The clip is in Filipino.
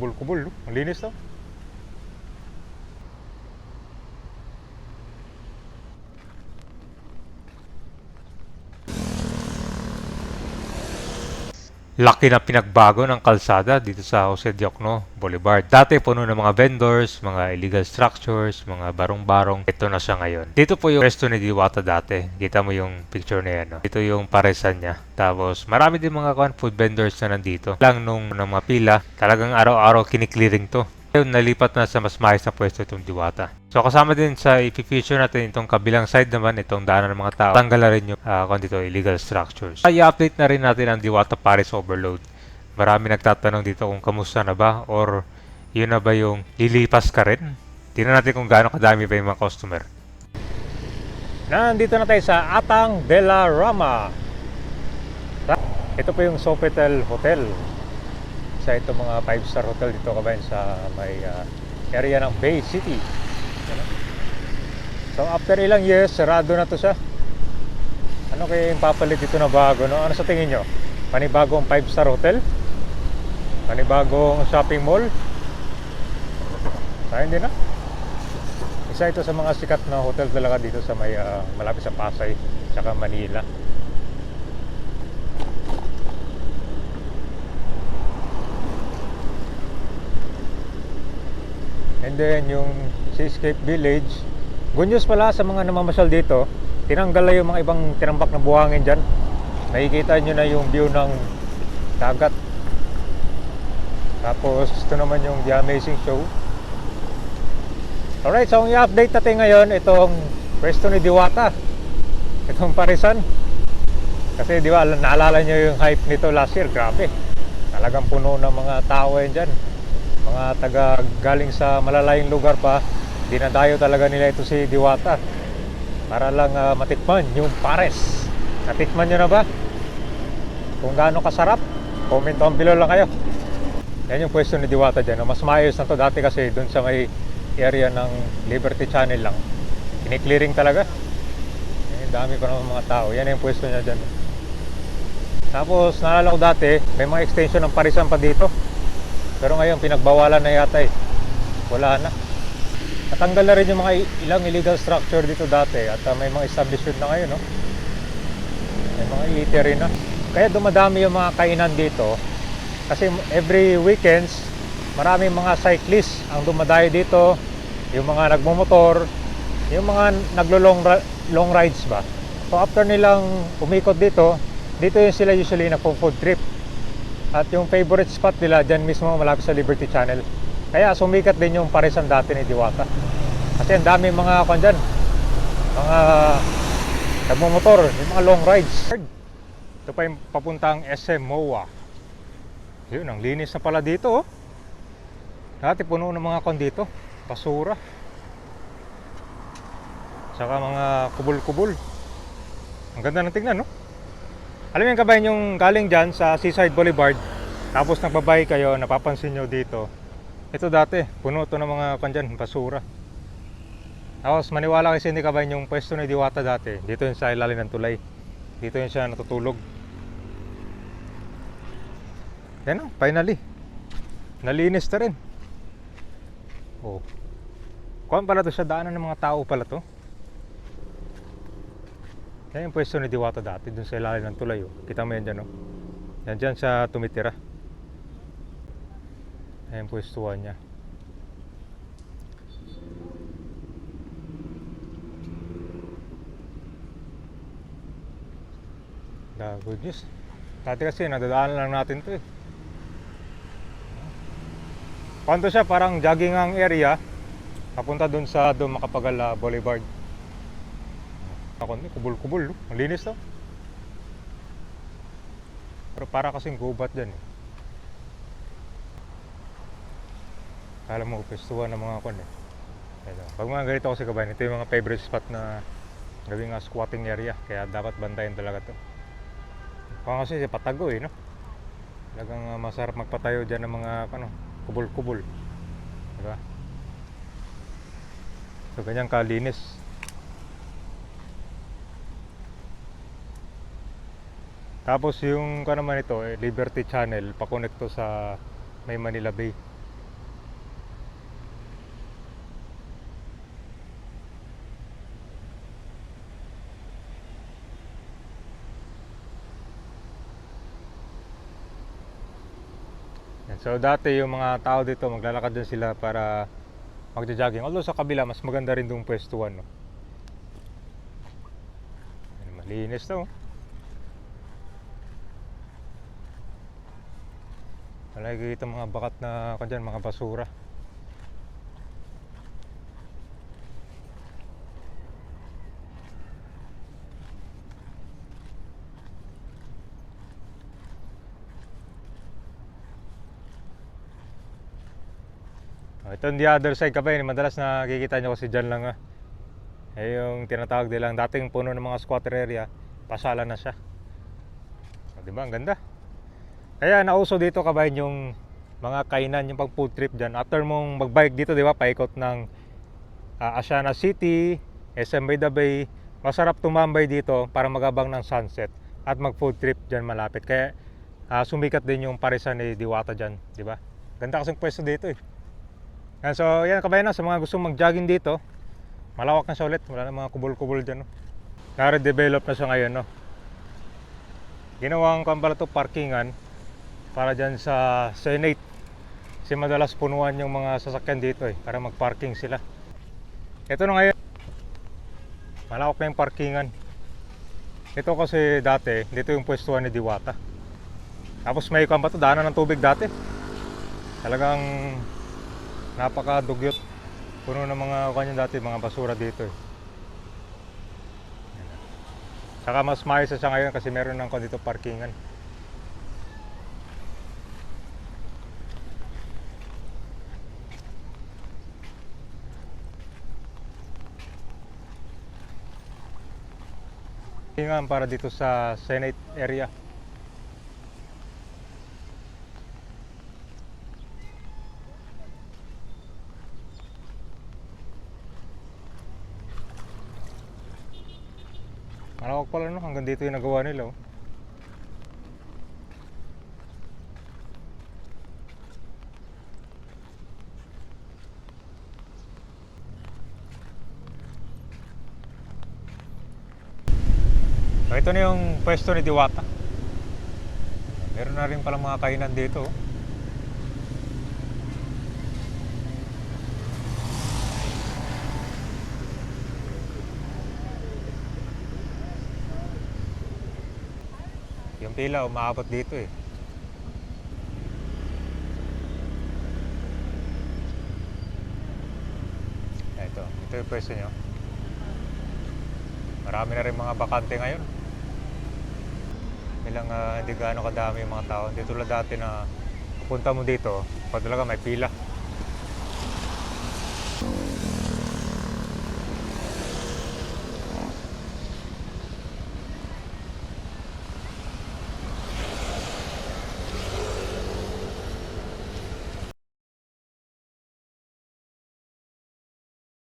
kubol-kubol. no? Ang linis Laki na pinagbago ng kalsada dito sa Jose Diokno Boulevard. Dati puno ng mga vendors, mga illegal structures, mga barong-barong. Ito na siya ngayon. Dito po yung resto ni Diwata dati. Kita mo yung picture na yan. No? Ito yung paresan niya. Tapos marami din mga kan food vendors na nandito. Lang nung ng mga pila, talagang araw-araw kiniklearing to. Ngayon, nalipat na sa mas maayos na pwesto itong Diwata. So kasama din sa i-feature natin itong kabilang side naman, itong daanan ng mga tao. Tanggal na rin yung uh, dito, illegal structures. Ay, i-update na rin natin ang Diwata Paris Overload. Marami nagtatanong dito kung kamusta na ba or yun na ba yung lilipas ka rin. Tingnan natin kung gaano kadami pa yung mga customer. Nandito na tayo sa Atang de la Rama. Ito po yung Sofitel Hotel. Sa ito mga 5-star hotel dito kabayan sa may uh, area ng Bay City. So after ilang years, sarado na to siya. Ano kaya yung papalit dito na bago? No? Ano sa tingin nyo? Panibagong 5-star hotel? Panibagong shopping mall? Ay, hindi na. Isa ito sa mga sikat na hotel talaga dito sa may ah, malapit sa Pasay, tsaka Manila. And then yung Seascape Village, good news pala sa mga namamasyal dito, tinanggal na yung mga ibang tinambak na buhangin dyan. Nakikita nyo na yung view ng dagat. Tapos ito naman yung The Amazing Show. Alright, so ang i-update natin ngayon, itong pwesto ni Diwata. Itong parisan. Kasi di ba, naalala nyo yung hype nito last year, grabe. Talagang puno ng mga tao yan dyan. Mga taga galing sa malalayong lugar pa, dinadayo talaga nila ito si Diwata. Para lang ah, matikman yung pares. Natikman nyo na ba? Kung gaano kasarap, comment down below lang kayo. Yan yung pwesto ni Diwata dyan. Mas maayos na to dati kasi dun sa may area ng Liberty Channel lang. Kiniklearing talaga. Eh, dami pa ng mga tao. Yan yung pwesto niya dyan. Tapos, naalala ko dati, may mga extension ng parisan pa dito. Pero ngayon, pinagbawalan na yata eh. Wala na. Natanggal na rin yung mga ilang illegal structure dito dati at uh, may mga establishment na ngayon, no? May mga eatery na. Kaya dumadami yung mga kainan dito kasi every weekends maraming mga cyclists ang dumadayo dito, yung mga nagmumotor, yung mga naglo-long long rides ba. So after nilang umikot dito, dito yung sila usually na food trip. At yung favorite spot nila dyan mismo malapit sa Liberty Channel. Kaya sumikat din yung parisan dati ni Diwata. Kasi ang dami mga kwan dyan. Mga nagmumotor, yung mga long rides. Ito pa yung papuntang SM MOA. Yun, ang linis na pala dito oh. Dati puno ng mga kwan dito. Basura. Saka mga kubul-kubul. Ang ganda ng tingnan no? Alam yung kabayan yung galing dyan sa Seaside Boulevard tapos nagbabay kayo, napapansin nyo dito. Ito dati, puno to ng mga kandyan, basura. Tapos maniwala kasi hindi kabayan yung pwesto ni Diwata dati dito yun sa ilalim ng tulay. Dito yun siya natutulog. Yan o, finally. Nalinis na rin. Oh. Kuhan pala to siya, daanan ng mga tao pala to yan yung pwesto ni Diwata dati, dun sa ilalim ng tulay. Oh. Kita mo yan dyan, oh. Yan dyan siya tumitira. Yan yung pwestuhan niya. The good news. Dati kasi nadadaanan lang natin to eh. Panto siya parang jogging ang area papunta dun sa dun Makapagala Boulevard. Ako ni kubul-kubul, no? Ang linis. Pero para kasing gubat dyan eh. Kala mo, pestuhan ng mga kon eh. Ito. Pag mga ganito kasi kabayan, ito yung mga favorite spot na gawing nga squatting area. Kaya dapat bantayan talaga to. Kung kasi patago eh, no? Talagang uh, masarap magpatayo dyan ng mga ano, kubul-kubul. Diba? So, ganyan kalinis. Tapos yung ka naman ito, eh, Liberty Channel, pakonekto sa may Manila Bay. So dati yung mga tao dito maglalakad din sila para magja-jogging. Although sa kabila mas maganda rin 'tong pwestuhan, no. Malinis 'to. Oh. Wala kita mga bakat na kanyan, mga basura. Oh, ito on the other side ka pa yun. Madalas nakikita nyo kasi dyan lang ah. Eh yung tinatawag nilang dating puno ng mga squatter area, pasala na siya. Oh, di ba? Ang ganda. Kaya nauso dito kabayan yung mga kainan, yung pag food trip dyan. After mong magbike dito, di ba? Paikot ng ah, Asiana City, SM Bay the Bay. Masarap tumambay dito para magabang ng sunset at mag food trip dyan malapit. Kaya ah, sumikat din yung parisan ni Diwata dyan, di ba? Ganda kasing pwesto dito eh. Yan, so yan kabayan na sa mga gustong mag-jogging dito. Malawak na siya ulit. Wala na mga kubol-kubol dyan. No? Nare-develop na siya ngayon. No? Ginawang kambala to parkingan para dyan sa Senate. Kasi madalas punuan yung mga sasakyan dito eh. Para mag-parking sila. Ito na ngayon. Malawak na yung parkingan. Ito kasi dati, dito yung pwestuhan ni Diwata. Tapos may kamba to, daanan ng tubig dati. Talagang napakadugyot puno ng mga kanya dati mga basura dito eh. Saka mas maayos siya ngayon kasi meron ng dito parkingan. Parkingan para dito sa Senate area. Malawak pala no, hanggang dito yung nagawa nila oh. So, ito na yung pwesto ni Diwata. Meron na rin pala mga kainan dito. oh. Yung pila umaabot dito eh. Ah, Ito, ito yung pwesto nyo. Marami na rin mga bakante ngayon. Ilang ah, hindi gaano kadami yung mga tao. Hindi tulad dati na punta mo dito, pag talaga may pila.